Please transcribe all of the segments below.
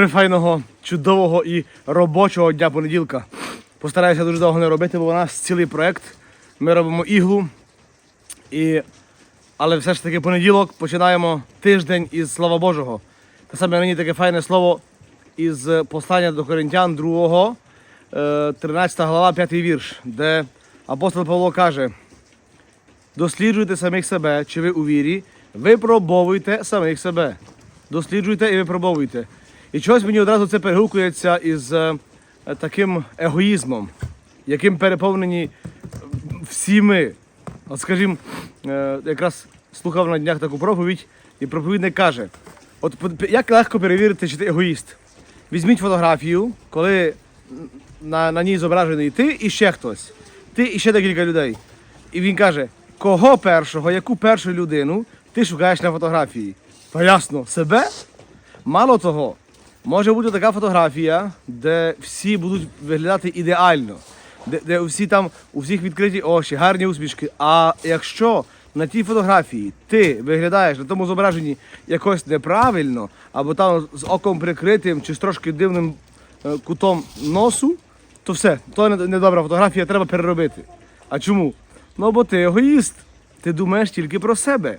прифайного, чудового і робочого дня понеділка. Постараюся дуже довго не робити, бо у нас цілий проект. Ми робимо іглу. І... Але все ж таки понеділок починаємо тиждень із Слава Божого. Те саме мені таке файне слово із послання до Коринтян 2, е, 13 глава, 5 вірш, де апостол Павло каже: досліджуйте самих себе, чи ви у вірі, випробовуйте самих себе. Досліджуйте і випробовуйте. І чогось мені одразу це перегукується із е, таким егоїзмом, яким переповнені всі ми. От скажімо, е, якраз слухав на днях таку проповідь, і проповідник каже: от як легко перевірити, чи ти егоїст. Візьміть фотографію, коли на, на ній зображений ти і ще хтось. Ти і ще декілька людей. І він каже, кого першого, яку першу людину ти шукаєш на фотографії? Та ясно, себе? Мало того, може бути така фотографія, де всі будуть виглядати ідеально, де, де всі там, у всіх відкриті очі, гарні усмішки. А якщо на тій фотографії ти виглядаєш на тому зображенні якось неправильно, або там з оком прикритим чи з трошки дивним е, кутом носу, то все, то не- недобра фотографія, треба переробити. А чому? Ну бо ти егоїст. Ти думаєш тільки про себе.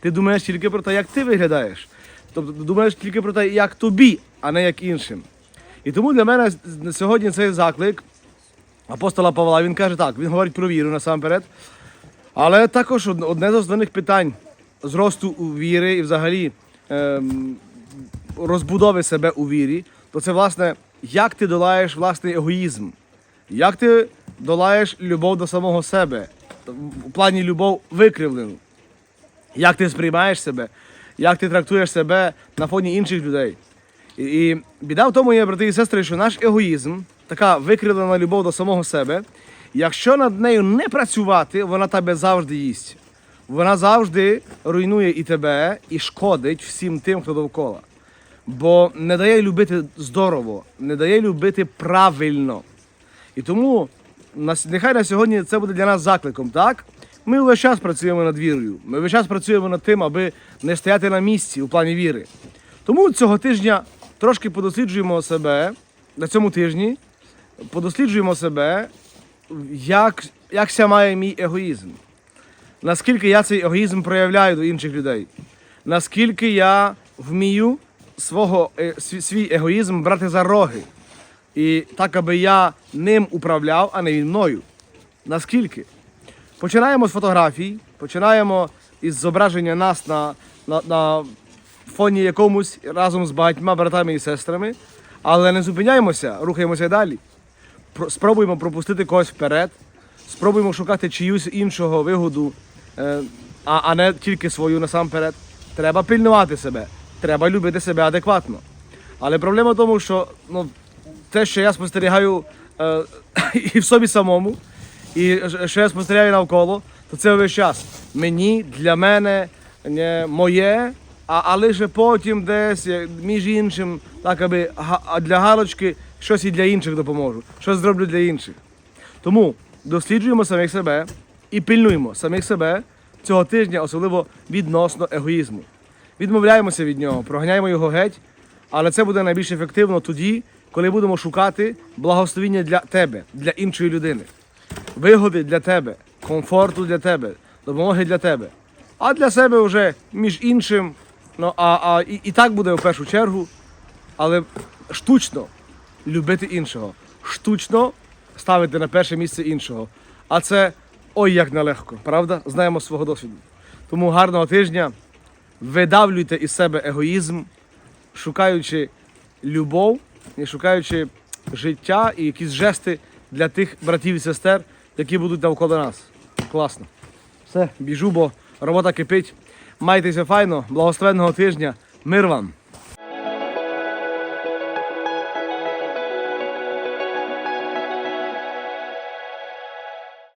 Ти думаєш тільки про те, як ти виглядаєш. Тобто думаєш тільки про те, як тобі, а не як іншим. І тому для мене сьогодні цей заклик апостола Павла, він каже так, він говорить про віру насамперед. Але також одне з основних питань зросту віри і взагалі ем, розбудови себе у вірі, то це власне, як ти долаєш власний егоїзм, як ти долаєш любов до самого себе, в плані любов викривлену. Як ти сприймаєш себе, як ти трактуєш себе на фоні інших людей. І, і біда в тому є, брати і сестри, що наш егоїзм, така викривлена любов до самого себе, якщо над нею не працювати, вона тебе завжди їсть. Вона завжди руйнує і тебе, і шкодить всім тим, хто довкола. Бо не дає любити здорово, не дає любити правильно. І тому нехай на сьогодні це буде для нас закликом, так? Ми весь час працюємо над вірою. Ми весь час працюємо над тим, аби не стояти на місці у плані віри. Тому цього тижня трошки подосліджуємо себе на цьому тижні, подосліджуємо себе, як, як ся має мій егоїзм. Наскільки я цей егоїзм проявляю до інших людей, наскільки я вмію свого, е, свій- егоїзм брати за роги. І так, аби я ним управляв, а не він мною. Наскільки? Починаємо з фотографій, починаємо із зображення нас на, на, на фоні якомусь разом з багатьма братами і сестрами, але не зупиняємося, рухаємося далі. Про- Спробуємо пропустити когось вперед, спробуємо шукати чиюсь іншого вигоду, е, а, а не тільки свою насамперед. Треба пильнувати себе, треба любити себе адекватно. Але проблема в тому, що ну, те, що я спостерігаю е, і в собі самому, і що я спостерігаю навколо, то це весь час. Мені, для мене, не моє, а, а лише потім десь е, між іншим, так аби для галочки щось і для інших допоможу, щось зроблю для інших. Тому досліджуємо самих себе і пильнуємо самих себе цього тижня, особливо відносно егоїзму. Відмовляємося від нього, проганяємо його геть, але це буде найбільш ефективно тоді, коли будемо шукати благословіння для тебе, для іншої людини, вигоди для тебе, комфорту для тебе, допомоги для тебе. А для себе вже між іншим, ну а, а і, і так буде в першу чергу, але штучно любити іншого, штучно ставити на перше місце іншого. А це ой як нелегко, правда? Знаємо свого досвіду. Тому гарного тижня. Видавлюйте із себе егоїзм, шукаючи любов і шукаючи життя і якісь жести для тих братів і сестер, які будуть навколо нас. Класно. Все, біжу, бо робота кипить. Майтеся файно, благословенного тижня. Мир вам!